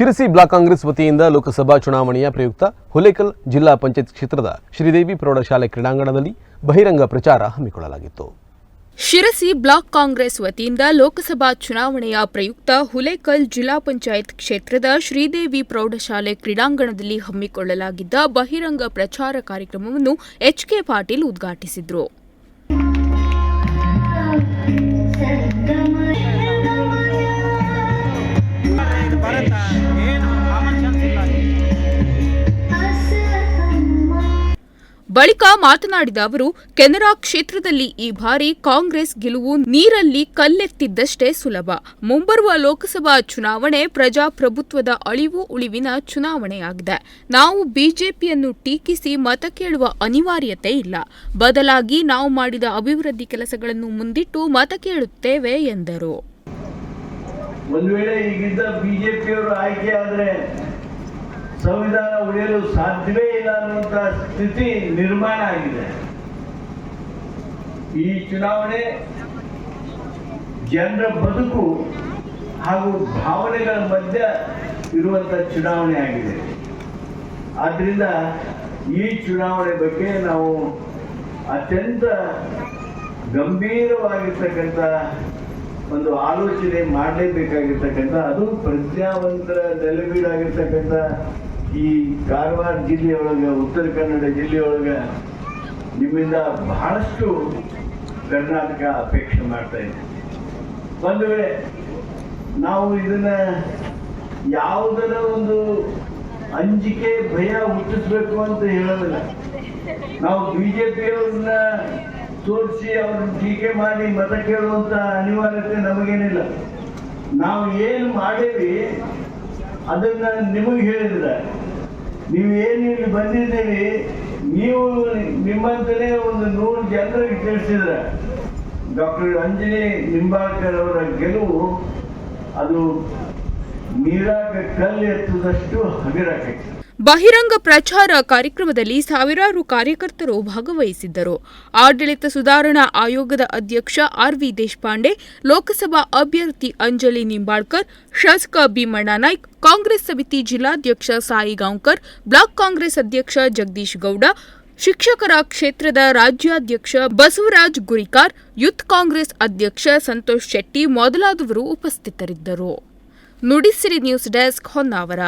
Sirsi block Congress ವತಿಯಿಂದ ಲೋಕಸಭಾ ಚುನಾವಣೆಯ ಪ್ರಯುಕ್ತ ಹುಲೇಕಲ್ ಜಿಲ್ಲಾ ಪಂಚಾಯತ್ ಕ್ಷೇತ್ರದ ಶ್ರೀದೇವಿ ಪ್ರೌಢಶಾಲೆ ಕ್ರೀಡಾಂಗಣದಲ್ಲಿ ಬಹಿರಂಗ ಪ್ರಚಾರ ಹಮ್ಮಿಕೊಳ್ಳಲಾಗಿತ್ತು. ಶಿರಸಿ ಬ್ಲಾಕ್ ಕಾಂಗ್ರೆಸ್ ವತಿಯಿಂದ ಲೋಕಸಭಾ ಚುನಾವಣೆಯ ಪ್ರಯುಕ್ತ ಹುಲೇಕಲ್ ಜಿಲ್ಲಾ ಪಂಚಾಯತ್ ಕ್ಷೇತ್ರದ ಶ್ರೀದೇವಿ ಪ್ರೌಢಶಾಲೆ ಕ್ರೀಡಾಂಗಣದಲ್ಲಿ ಹಮ್ಮಿಕೊಳ್ಳಲಾಗಿದ್ದ ಬಹಿರಂಗ ಪ್ರಚಾರ ಕಾರ್ಯಕ್ರಮವನ್ನು ಎಚ್ಕೆ ಪಾಟೀಲ್ ಉದ್ಘಾಟಿಸಿದರು. ಬಳಿಕ ಮಾತನಾಡಿದ ಅವರು, ಕೆನರಾ ಕ್ಷೇತ್ರದಲ್ಲಿ ಈ ಬಾರಿ ಕಾಂಗ್ರೆಸ್ ಗೆಲುವು ನೀರಲ್ಲಿ ಕಲ್ಲೆತ್ತಿದ್ದಷ್ಟೇ ಸುಲಭ. ಮುಂಬರುವ ಲೋಕಸಭಾ ಚುನಾವಣೆ ಪ್ರಜಾಪ್ರಭುತ್ವದ ಅಳಿವು ಉಳಿವಿನ ಚುನಾವಣೆಯಾಗಿದೆ. ನಾವು ಬಿಜೆಪಿಯನ್ನು ಟೀಕಿಸಿ ಮತ ಕೇಳುವ ಅನಿವಾರ್ಯತೆ ಇಲ್ಲ. ಬದಲಾಗಿ ನಾವು ಮಾಡಿದ ಅಭಿವೃದ್ಧಿ ಕೆಲಸಗಳನ್ನು ಮುಂದಿಟ್ಟು ಮತ ಕೇಳುತ್ತೇವೆ ಎಂದರು. ಸಂವಿಧಾನ ಉಳಿಯಲು ಸಾಧ್ಯವೇ ಇಲ್ಲ ಅನ್ನುವಂತಹ ಸ್ಥಿತಿ ನಿರ್ಮಾಣ ಆಗಿದೆ. ಈ ಚುನಾವಣೆ ಜನರ ಬದುಕು ಹಾಗೂ ಭಾವನೆಗಳ ಮಧ್ಯ ಇರುವಂತ ಚುನಾವಣೆ ಆಗಿದೆ. ಆದ್ರಿಂದ ಈ ಚುನಾವಣೆ ಬಗ್ಗೆ ನಾವು ಅತ್ಯಂತ ಗಂಭೀರವಾಗಿರ್ತಕ್ಕಂಥ ಒಂದು ಆಲೋಚನೆ ಮಾಡಲೇಬೇಕಾಗಿರ್ತಕ್ಕಂಥ, ಅದು ಪ್ರಜ್ಞಾವಂತರ ನೆಲೆಬೀಡಾಗಿರ್ತಕ್ಕಂಥ ಈ ಕಾರವಾರ ಜಿಲ್ಲೆಯೊಳಗೆ, ಉತ್ತರ ಕನ್ನಡ ಜಿಲ್ಲೆಯೊಳಗೆ ನಿಮ್ಮಿಂದ ಬಹಳಷ್ಟು ಕರ್ನಾಟಕ ಅಪೇಕ್ಷೆ ಮಾಡ್ತಾ ಇದೆ. ಒಂದು ವೇಳೆ ನಾವು ಇದನ್ನ ಯಾವುದರ ಒಂದು ಅಂಜಿಕೆ, ಭಯ ಹುಟ್ಟಿಸ್ಬೇಕು ಅಂತ ಹೇಳೋದಿಲ್ಲ. ನಾವು ಬಿಜೆಪಿಯವ್ರನ್ನ ತೋರಿಸಿ ಅವ್ರನ್ನ ಟೀಕೆ ಮಾಡಿ ಮತ ಕೇಳುವಂತ ಅನಿವಾರ್ಯತೆ ನಮಗೇನಿಲ್ಲ. ನಾವು ಏನು ಮಾಡೇವಿ ಅದನ್ನ ನಿಮಗೆ ಹೇಳಿದ್ರೆ. ನೀವು ಏನು ಇಲ್ಲಿ ಬಂದಿದ್ದೀರಿ, ನೀವು ನಿಮ್ಮಂತಲೇ ಒಂದು ನೂರು ಜನರಿಗೆ ತಿಳಿಸಿದ್ರೆ. ಡಾಕ್ಟರ್ ಅಂಜನಿ ನಿಂಬಾಳ್ಕರ್ ಅವರ ಗೆಲುವು ಅದು ನೀರಾಗ ಕಲ್ಲು ಎತ್ತದಷ್ಟು ಹಗುರಾಗೈತೆ ಬಹಿರಂಗ ಪ್ರಚಾರ ಕಾರ್ಯಕ್ರಮದಲ್ಲಿ ಸಾವಿರಾರು ಕಾರ್ಯಕರ್ತರು ಭಾಗವಹಿಸಿದ್ದರು. ಆಡಳಿತ ಸುಧಾರಣಾ ಆಯೋಗದ ಅಧ್ಯಕ್ಷ ಆರ್ವಿ ದೇಶಪಾಂಡೆ, ಲೋಕಸಭಾ ಅಭ್ಯರ್ಥಿ ಅಂಜಲಿ ನಿಂಬಾಳ್ಕರ್, ಶಾಸಕ ಭೀಮಣ್ಣ ನಾಯ್ಕ್ ಕಾಂಗ್ರೆಸ್ ಸಮಿತಿ ಜಿಲ್ಲಾಧ್ಯಕ್ಷ ಸಾಯಿ ಗಾಂವ್ಕರ್, ಬ್ಲಾಕ್ ಕಾಂಗ್ರೆಸ್ ಅಧ್ಯಕ್ಷ ಜಗದೀಶ್ ಗೌಡ, ಶಿಕ್ಷಕರ ಕ್ಷೇತ್ರದ ರಾಜ್ಯಾಧ್ಯಕ್ಷ ಬಸವರಾಜ್ ಗುರಿಕಾರ್, ಯೂತ್ ಕಾಂಗ್ರೆಸ್ ಅಧ್ಯಕ್ಷ ಸಂತೋಷ್ ಶೆಟ್ಟಿ ಮೊದಲಾದವರು ಉಪಸ್ಥಿತರಿದ್ದರು. Nudisiri news desk Honnavara.